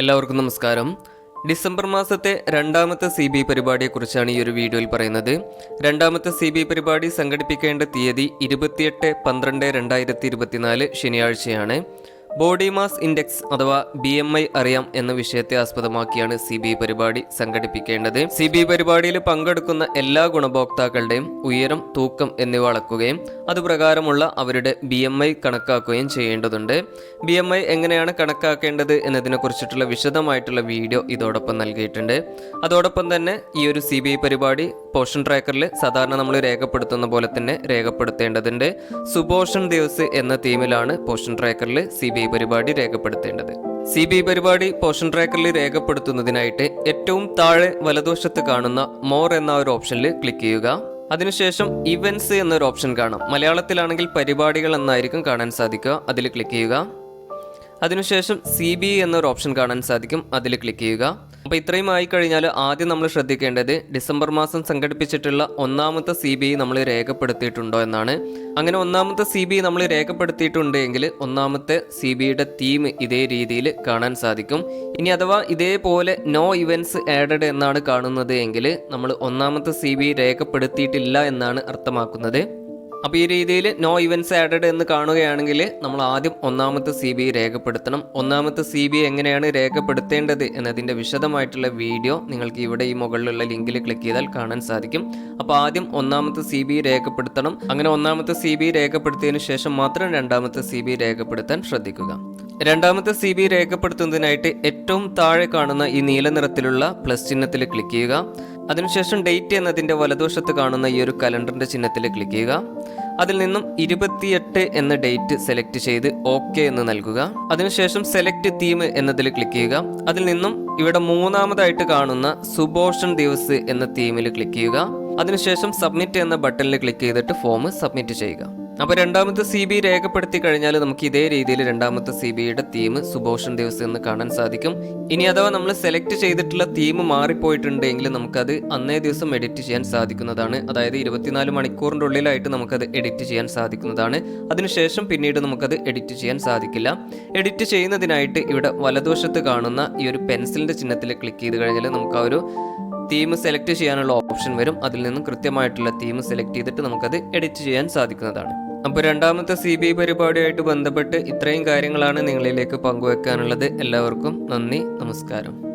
എല്ലാവർക്കും നമസ്കാരം. ഡിസംബർ മാസത്തെ രണ്ടാമത്തെ സി ബി പരിപാടിയെക്കുറിച്ചാണ് ഈ ഒരു വീഡിയോയിൽ പറയുന്നത്. രണ്ടാമത്തെ സി ബി പരിപാടി സംഘടിപ്പിക്കേണ്ട തീയതി ഇരുപത്തിയെട്ട് പന്ത്രണ്ട് രണ്ടായിരത്തി ഇരുപത്തിനാല് ശനിയാഴ്ചയാണ്. ബോഡി മാസ് ഇൻഡെക്സ് അഥവാ ബി എം ഐ അറിയാം എന്ന വിഷയത്തെ ആസ്പദമാക്കിയാണ് സി ബി പരിപാടി സംഘടിപ്പിക്കേണ്ടത്. സി ബി പരിപാടിയിൽ പങ്കെടുക്കുന്ന എല്ലാ ഗുണഭോക്താക്കളുടെയും ഉയരം തൂക്കം എന്നിവ അളക്കുകയും അതുപ്രകാരമുള്ള അവരുടെ ബി എം ഐ കണക്കാക്കുകയും ചെയ്യേണ്ടതുണ്ട്. ബി എം ഐ എങ്ങനെയാണ് കണക്കാക്കേണ്ടത് എന്നതിനെ കുറിച്ചിട്ടുള്ള വിശദമായിട്ടുള്ള വീഡിയോ ഇതോടൊപ്പം നൽകിയിട്ടുണ്ട്. അതോടൊപ്പം തന്നെ ഈ ഒരു സി ബി പരിപാടി പോഷൻ ട്രാക്കറിൽ സാധാരണ നമ്മൾ രേഖപ്പെടുത്തുന്ന പോലെ തന്നെ രേഖപ്പെടുത്തേണ്ടതുണ്ട്. സുപോഷൻ ദിവസ് എന്ന തീമിലാണ് പോഷൻ ട്രാക്കറിൽ സി ബി ഐ പരിപാടി രേഖപ്പെടുത്തേണ്ടത്. സി ബി ഐ പരിപാടി പോഷൻ ട്രാക്കറിൽ രേഖപ്പെടുത്തുന്നതിനായിട്ട് ഏറ്റവും താഴെ വലതുവശത്ത് കാണുന്ന മോർ എന്ന ഒരു ഓപ്ഷനിൽ ക്ലിക്ക് ചെയ്യുക. അതിനുശേഷം ഇവന്റ്സ് എന്നൊരു ഓപ്ഷൻ കാണാം. മലയാളത്തിലാണെങ്കിൽ പരിപാടികൾ എന്നായിരിക്കും കാണാൻ സാധിക്കുക. അതിൽ ക്ലിക്ക് ചെയ്യുക. അതിനുശേഷം സി ബി എന്നൊരു ഓപ്ഷൻ കാണാൻ സാധിക്കും. അതിൽ ക്ലിക്ക് ചെയ്യുക. അപ്പോൾ ഇത്രയും ആയി കഴിഞ്ഞാൽ ആദ്യം നമ്മൾ ശ്രദ്ധിക്കേണ്ടത് ഡിസംബർ മാസം സംഘടിപ്പിച്ചിട്ടുള്ള ഒന്നാമത്തെ സി ബി ഐ നമ്മൾ രേഖപ്പെടുത്തിയിട്ടുണ്ടോ എന്നാണ്. അങ്ങനെ ഒന്നാമത്തെ സി ബി ഐ നമ്മൾ രേഖപ്പെടുത്തിയിട്ടുണ്ട് എങ്കിൽ ഒന്നാമത്തെ സി ബി ഐയുടെ തീം ഇതേ രീതിയിൽ കാണാൻ സാധിക്കും. ഇനി അഥവാ ഇതേപോലെ നോ ഇവന്റ്സ് ആഡഡ് എന്നാണ് കാണുന്നത് എങ്കിൽ നമ്മൾ ഒന്നാമത്തെ സി ബി ഐ രേഖപ്പെടുത്തിയിട്ടില്ല എന്നാണ് അർത്ഥമാക്കുന്നത്. അപ്പോൾ ഈ രീതിയിൽ നോ ഇവന്റ്സ് ആഡഡ് എന്ന് കാണുകയാണെങ്കിൽ നമ്മൾ ആദ്യം ഒന്നാമത്തെ സി ബി രേഖപ്പെടുത്തണം. ഒന്നാമത്തെ സി ബി എങ്ങനെയാണ് രേഖപ്പെടുത്തേണ്ടത് എന്നതിന്റെ വിശദമായിട്ടുള്ള വീഡിയോ നിങ്ങൾക്ക് ഇവിടെ ഈ മുകളിലുള്ള ലിങ്കിൽ ക്ലിക്ക് ചെയ്താൽ കാണാൻ സാധിക്കും. അപ്പോൾ ആദ്യം ഒന്നാമത്തെ സി ബി രേഖപ്പെടുത്തണം. അങ്ങനെ ഒന്നാമത്തെ സി ബി രേഖപ്പെടുത്തിയതിനു ശേഷം മാത്രം രണ്ടാമത്തെ സി ബി രേഖപ്പെടുത്താൻ ശ്രദ്ധിക്കുക. രണ്ടാമത്തെ സി ബി രേഖപ്പെടുത്തുന്നതിനായിട്ട് ഏറ്റവും താഴെ കാണുന്ന ഈ നീല നിറത്തിലുള്ള പ്ലസ് ചിഹ്നത്തിൽ ക്ലിക്ക് ചെയ്യുക. അതിനുശേഷം ഡേറ്റ് എന്നതിന്റെ വലതുവശത്ത് കാണുന്ന ഈ ഒരു കലണ്ടറിന്റെ ചിഹ്നത്തിൽ ക്ലിക്ക് ചെയ്യുക. അതിൽ നിന്നും ഇരുപത്തിയെട്ട് എന്ന ഡേറ്റ് സെലക്ട് ചെയ്ത് ഓക്കെ എന്ന് നൽകുക. അതിനുശേഷം സെലക്ട് തീം എന്നതിൽ ക്ലിക്ക് ചെയ്യുക. അതിൽ നിന്നും ഇവിടെ മൂന്നാമതായിട്ട് കാണുന്ന സുബോഷൻ ദിവസ് എന്ന തീമിൽ ക്ലിക്ക് ചെയ്യുക. അതിനുശേഷം സബ്മിറ്റ് എന്ന ബട്ടണിൽ ക്ലിക്ക് ചെയ്തിട്ട് ഫോം സബ്മിറ്റ് ചെയ്യുക. അപ്പോൾ രണ്ടാമത്തെ സി ബി രേഖപ്പെടുത്തി കഴിഞ്ഞാൽ നമുക്ക് ഇതേ രീതിയിൽ രണ്ടാമത്തെ സി ബിയുടെ തീം സുഭോഷൻ ദിവസം എന്ന് കാണാൻ സാധിക്കും. ഇനി അഥവാ നമ്മൾ സെലക്ട് ചെയ്തിട്ടുള്ള തീം മാറിപ്പോയിട്ടുണ്ടെങ്കിൽ നമുക്കത് അന്നേ ദിവസം എഡിറ്റ് ചെയ്യാൻ സാധിക്കുന്നതാണ്. അതായത് ഇരുപത്തിനാല് മണിക്കൂറിന്റെ ഉള്ളിലായിട്ട് നമുക്കത് എഡിറ്റ് ചെയ്യാൻ സാധിക്കുന്നതാണ്. അതിനുശേഷം പിന്നീട് നമുക്കത് എഡിറ്റ് ചെയ്യാൻ സാധിക്കില്ല. എഡിറ്റ് ചെയ്യുന്നതിനായിട്ട് ഇവിടെ വലതുവശത്ത് കാണുന്ന ഈ ഒരു പെൻസിലിന്റെ ചിഹ്നത്തിൽ ക്ലിക്ക് ചെയ്ത് കഴിഞ്ഞാൽ നമുക്ക് ആ ഒരു തീം സെലക്ട് ചെയ്യാനുള്ള ഓപ്ഷൻ വരും. അതിൽ നിന്നും കൃത്യമായിട്ടുള്ള തീം സെലക്ട് ചെയ്തിട്ട് നമുക്കത് എഡിറ്റ് ചെയ്യാൻ സാധിക്കുന്നതാണ്. അപ്പോൾ രണ്ടാമത്തെ സി ബി പരിപാടിയായിട്ട് ബന്ധപ്പെട്ട് ഇത്രയും കാര്യങ്ങളാണ് നിങ്ങളിലേക്ക് പങ്കുവെക്കാനുള്ളത്. എല്ലാവർക്കും നന്ദി നമസ്കാരം.